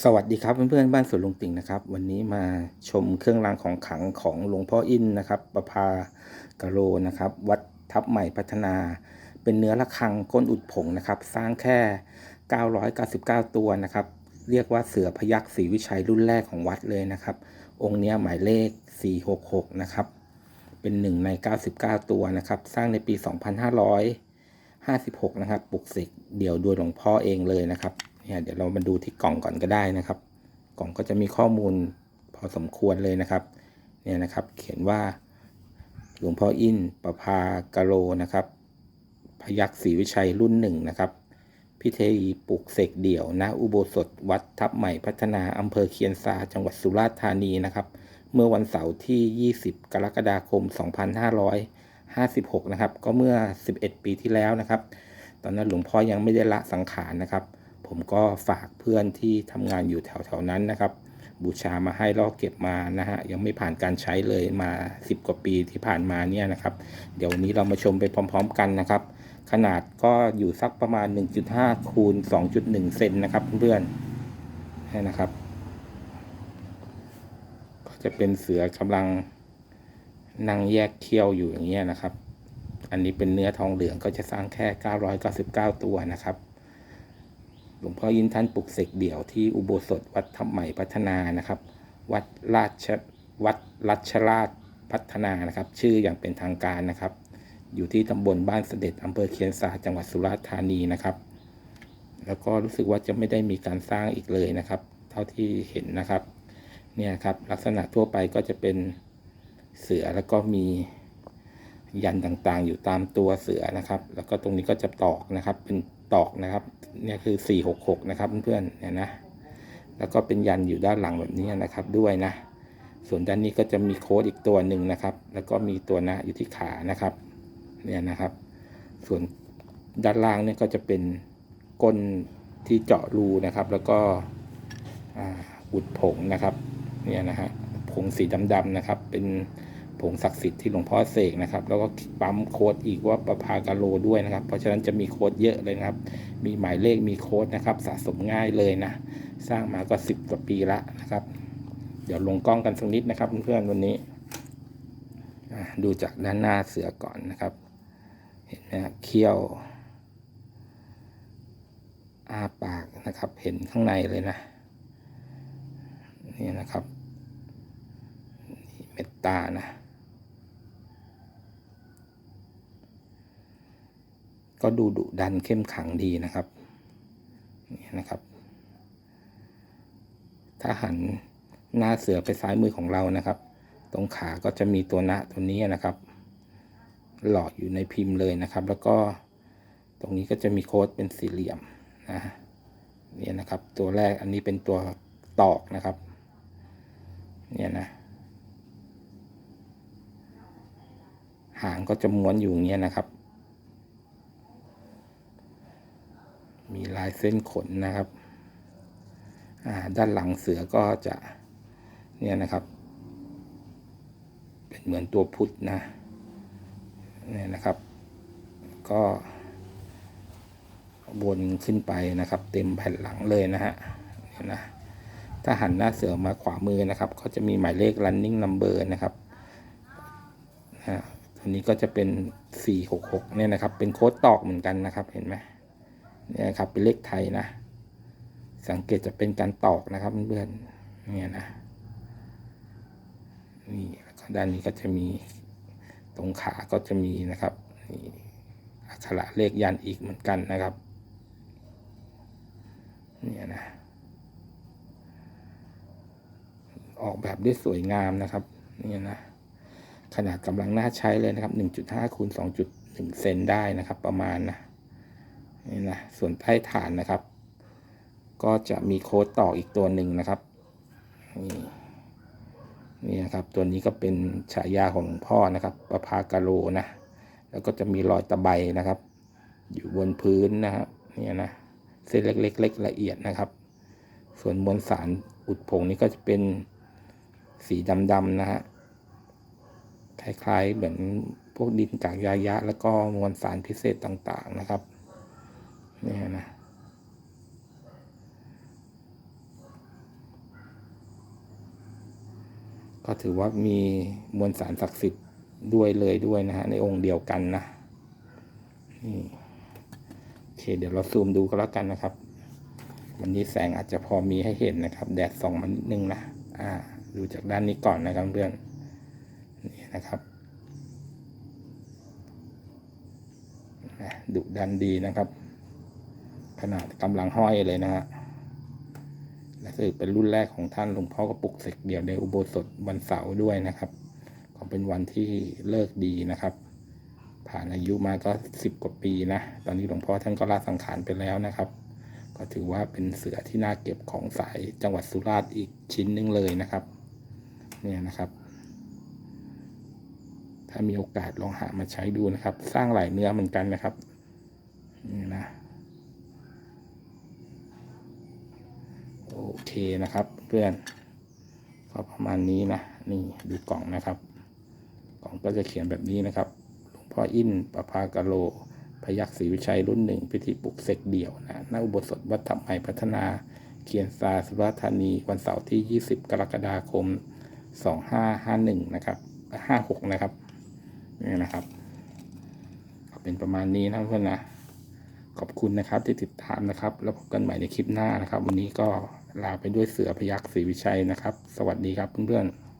สวัสดีครับเพื่อนๆบ้านสวนลุงติ่งนะครับ วันนี้มาชมเครื่องรางของขลังของหลวงพ่ออินนะครับประภากะโลนะครับ วัดทับใหม่พัฒนา เป็นเนื้อระฆังก้นอุดผงนะครับ สร้างแค่ 999 ตัวนะครับ เรียกว่าเสือพยักศรีวิชัยรุ่นแรกของวัดเลยนะครับ องค์เนี้ยหมายเลข 466 นะครับ เป็นหนึ่งใน 99 ตัวนะครับ สร้างในปี 2556 นะครับปลุกเสกเดี่ยวโดยหลวงพ่อเองเลยนะครับ เนี่ยเดี๋ยวเรามาดูที่กล่องก่อนก็ได้นะครับ กล่องก็จะมีข้อมูลพอสมควรเลยนะครับเนี่ยนะครับ เขียนว่าหลวงพ่ออินประภากะโลนะครับ พยักศรีวิชัยรุ่นหนึ่งนะครับ พิธีปลุกเสกเดี่ยวณอุโบสถวัดทับใหม่พัฒนาอำเภอเคียนซาจังหวัดสุราษฎร์ธานีนะครับ เมื่อวันเสาร์ที่ 20 กรกฎาคม 2556 นะครับ ก็เมื่อ 11 ปีที่แล้วนะครับ ตอนนั้นหลวงพ่อยังไม่ได้ละสังขารนะครับ ผมก็ฝากเพื่อนที่ทำงานอยู่แถวๆนั้นนะครับ บูชามาให้ลอกเก็บมานะฮะยังไม่ผ่านการใช้เลยมา 10 กว่าปีที่ผ่านมาเนี่ยนะครับ เดี๋ยววันนี้เรามาชมไปพร้อม ๆ กันนะครับ ขนาดก็อยู่สักประมาณ 1.5 คูณ 2.1 เซนนะครับเพื่อนๆนี่นะครับ ก็จะเป็นเสือกำลังนั่งแยกเขี้ยวอยู่อย่างเงี้ยนะครับ อันนี้เป็นเนื้อทองเหลืองก็จะสร้างแค่ 999 ตัวนะครับ หลวงพ่อยินท่านปลุกเสกเดี่ยวที่อุโบสถวัดทับใหม่พัฒนานะครับ วัดราชวัดรัชราชพัฒนานะครับ ชื่ออย่างเป็นทางการนะครับ อยู่ที่ตำบลบ้านเสด็จอำเภอเคียนซาจังหวัดสุราษฎร์ธานีนะครับ แล้วก็รู้สึกว่าจะไม่ได้มีการสร้างอีกเลยนะครับ เท่าที่เห็นนะครับเนี่ยครับลักษณะทั่วไปก็จะเป็นเสือแล้วก็มียันต่างๆ อยู่ตามตัวเสือนะครับ แล้วก็ตรงนี้ก็จะตอกนะครับ เป็น ตอกนะครับเนี่ยคือ 466 นะครับเพื่อนๆเนี่ยนะแล้วก็เป็นยันอยู่ด้านหลังแบบนี้นะครับด้วยนะ ส่วนด้านนี้ก็จะมีโค้ดอีกตัวหนึ่งนะครับ แล้วก็มีตัวนะอยู่ที่ขานะครับเนี่ยนะครับ ส่วนด้านล่างเนี่ยก็จะเป็นก้นที่เจาะรูนะครับ แล้วก็อุดผงนะครับเนี่ยนะฮะผงสีดำๆนะครับเป็น ผงศักดิ์สิทธิ์ที่หลวงพ่อเสกนะครับ แล้วก็ปั๊มโค้ดอีกว่าประภากาโลด้วยนะครับ เพราะฉะนั้นจะมีโค้ดเยอะเลยนะครับ มีหมายเลขมีโค้ดนะครับ สะสมง่ายเลยนะ สร้างมาก็สิบกว่าปีละนะครับ เดี๋ยวลงกล้องกันสักนิดนะครับเพื่อนๆวันนี้ดูจากด้านหน้าเสือก่อนนะครับ เห็นไหมเขี้ยวอ้าปากนะครับ เห็นข้างในเลยนะ นี่นะครับเมตตานะ ก็ดูดุดันเข้มขังดีนะครับนี่นะครับ ถ้าหันหน้าเสือไปซ้ายมือของเรานะครับ ตรงขาก็จะมีตัวนะตัวนี้นะครับ หลอดอยู่ในพิมพ์เลยนะครับ แล้วก็ตรงนี้ก็จะมีโค้ดเป็นสี่เหลี่ยมนะเนี่ยนะครับ ตัวแรกอันนี้เป็นตัวตอกนะครับ เนี่ยนะ หางก็จะม้วนอยู่อย่างเงี้ยนะครับ มีลาย เส้นขนนะครับ ด้านหลังเสือก็จะเนี่ยนะครับ เป็นเหมือนตัวพุทธนะเนี่ยนะครับ ก็วนขึ้นไปนะครับ เต็มแผ่นหลังเลยนะฮะเนี่ยนะถ้าหันหน้าเสือมาขวามือนะครับ ก็จะมีหมายเลข running number นะครับอ่าตัวนี้ก็จะเป็น 466 เนี่ยนะครับ เป็นโค้ดตอกเหมือนกันนะครับ เห็นไหม เนี่ยครับเป็นเลขไทยนะ สังเกตจะเป็นการตอกนะครับเพื่อนๆเนี่ยนะนี่แล้วก็ด้านนี้ก็จะมีตรงขาก็จะมีนะครับนี่อักขระเลขยันอีกเหมือนกันนะครับเนี่ยนะออกแบบได้สวยงามนะครับเนี่ยนะขนาดกำลังน่าใช้เลยนะครับ 1.5คูณ2.1 เซนได้นะครับ ประมาณนะ นี่นะส่วนใต้ฐานนะครับ ก็จะมีโค้ดต่ออีกตัวหนึ่งนะครับนี่นี่นะครับ ตัวนี้ก็เป็นฉายาของหลวงพ่อนะครับ ประภากาโลนะ แล้วก็จะมีรอยตะไบนะครับ อยู่บนพื้นนะครับเนี่ยนะเส้นเล็กๆล,ละเอียดนะครับ ส่วนมวลสารอุดผงนี้ก็จะเป็นสีดำๆนะฮะคล้ายๆเหมือนพวกดินกากยายะ แล้วก็มวลสารพิเศษต่างๆนะครับ นี่นะก็ถือว่ามีมวลสารศักดิ์สิทธิ์ด้วยเลยด้วยนะฮะในองค์เดียวกันนะนี่โอเคเดี๋ยวเราซูมดูก็แล้วกันนะครับ วันนี้แสงอาจจะพอมีให้เห็นนะครับ แดดส่องมานิดนึงนะอ่า ดูจากด้านนี้ก่อนนะครับเพื่อนนี่นะครับดูดันดีนะครับ ขนาดกำลังห้อยเลยนะฮะและคือเป็นรุ่นแรกของท่านหลวงพ่อก็ปลุกเสกเดี่ยวในอุโบสถวันเสาร์ด้วยนะครับ ก็เป็นวันที่เลิกดีนะครับ ผ่านอายุมาก็สิบกว่าปีนะ ตอนนี้หลวงพ่อท่านก็ลาสังขารไปแล้วนะครับ ก็ถือว่าเป็นเสือที่น่าเก็บของสายจังหวัดสุราษฎร์อีกชิ้นหนึ่งเลยนะครับ เนี่ยนะครับ ถ้ามีโอกาสลองหามาใช้ดูนะครับ สร้างหลายเนื้อเหมือนกันนะครับนี่นะ โอเคนะครับ เพื่อนก็ประมาณนี้นะนี่ดูกล่องนะครับ กล่องก็จะเขียนแบบนี้นะครับหลวงพ่ออินประภากโล พยักศรีวิชัยรุ่นหนึ่งพิธีปลุกเสกเดี่ยวนะณอุโบสถวัดธรรมไมพัฒนาเขียนซาสุราธานี วันเสาร์ที่ 20 กรกฎาคม 2551 นะครับ 56 นะครับนี่นะครับ เป็นประมาณนี้นะเพื่อนนะ ขอบคุณนะครับที่ติดตามนะครับ แล้วพบกันใหม่ในคลิปหน้านะครับ วันนี้ก็ลาไปด้วยเสือพยักศรีวิชัยนะครับ สวัสดีครับเพื่อนๆ